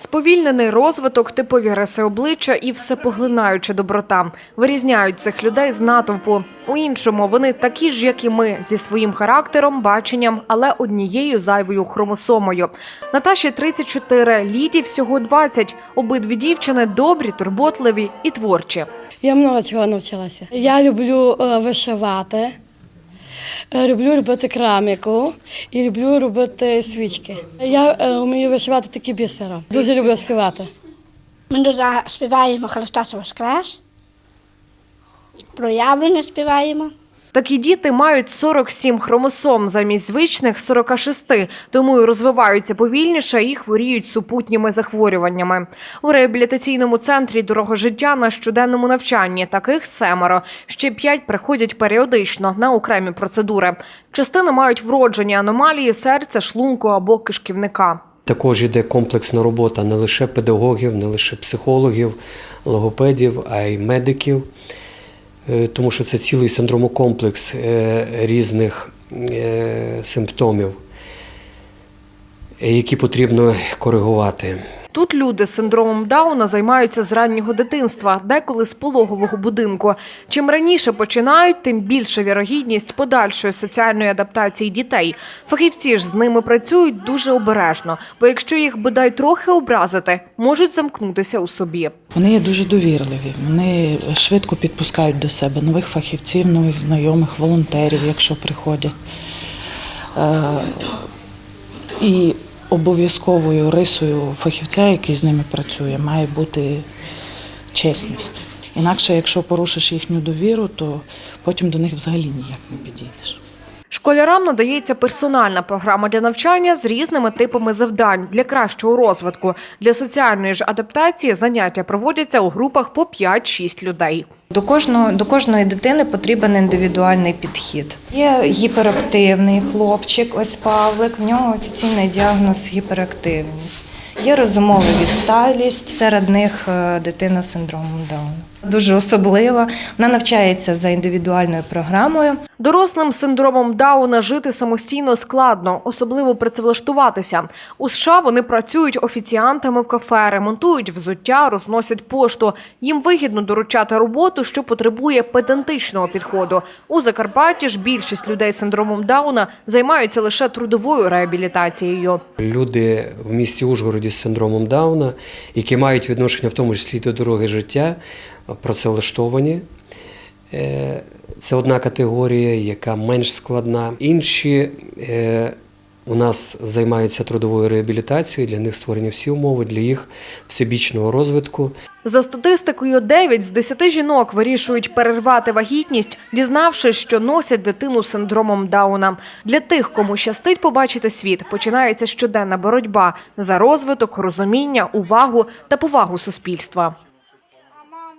Сповільнений розвиток, типові риси обличчя і всепоглинаюча доброта вирізняють цих людей з натовпу. У іншому вони такі ж, як і ми, зі своїм характером, баченням, але однією зайвою хромосомою. Наташі 34, Ліді всього 20. Обидві дівчини добрі, турботливі і творчі. Я много чого навчилася. Я люблю е, вишивати, люблю робити кераміку і люблю робити свічки. Я е, вмію вишивати такі бісера. Дуже люблю співати. Ми дуже співаємо Христос Воскрес, проявлення співаємо. Такі діти мають 47 хромосом замість звичних 46, тому і розвиваються повільніше і хворіють супутніми захворюваннями. У реабілітаційному центрі дорого життя на щоденному навчанні таких семеро. Ще п'ять приходять періодично на окремі процедури. Частини мають вроджені аномалії серця, шлунку або кишківника. Також йде комплексна робота не лише педагогів, не лише психологів, логопедів, а й медиків, тому що це цілий синдромокомплекс е, різних е, симптомів, е, які потрібно коригувати. Тут люди з синдромом Дауна займаються з раннього дитинства, деколи з пологового будинку. Чим раніше починають, тим більша вірогідність подальшої соціальної адаптації дітей. Фахівці ж з ними працюють дуже обережно, бо якщо їх бодай трохи образити, можуть замкнутися у собі. Вони є дуже довірливі. Вони швидко підпускають до себе нових фахівців, нових знайомих, волонтерів, якщо приходять. Е, І обов'язковою рисою фахівця, який з ними працює, має бути чесність. Інакше, якщо порушиш їхню довіру, то потім до них взагалі ніяк не підійдеш. Школярам надається персональна програма для навчання з різними типами завдань для кращого розвитку. Для соціальної ж адаптації заняття проводяться у групах по 5-6 людей. До кожного до кожної дитини потрібен індивідуальний підхід. Є гіперактивний хлопчик, ось Павлик. В нього офіційний діагноз гіперактивність. Є розумова відсталість, серед них е, дитина з синдромом Дауна. Дуже особлива. Вона навчається за індивідуальною програмою. Дорослим з синдромом Дауна жити самостійно складно, особливо працевлаштуватися. У США вони працюють офіціантами в кафе, ремонтують взуття, розносять пошту. Їм вигідно доручати роботу, що потребує педантичного підходу. У Закарпатті ж більшість людей з синдромом Дауна займаються лише трудовою реабілітацією. Люди в місті Ужгороді з синдромом Дауна, які мають відношення в тому числі до дороги життя, працевлаштовані. Е, Це одна категорія, яка менш складна. Інші е, у нас займаються трудовою реабілітацією, для них створені всі умови для їх всебічного розвитку. За статистикою, 9 з 10 жінок вирішують перервати вагітність, дізнавшись, що носять дитину з синдромом Дауна. Для тих, кому щастить побачити світ, починається щоденна боротьба за розвиток, розуміння, увагу та повагу суспільства.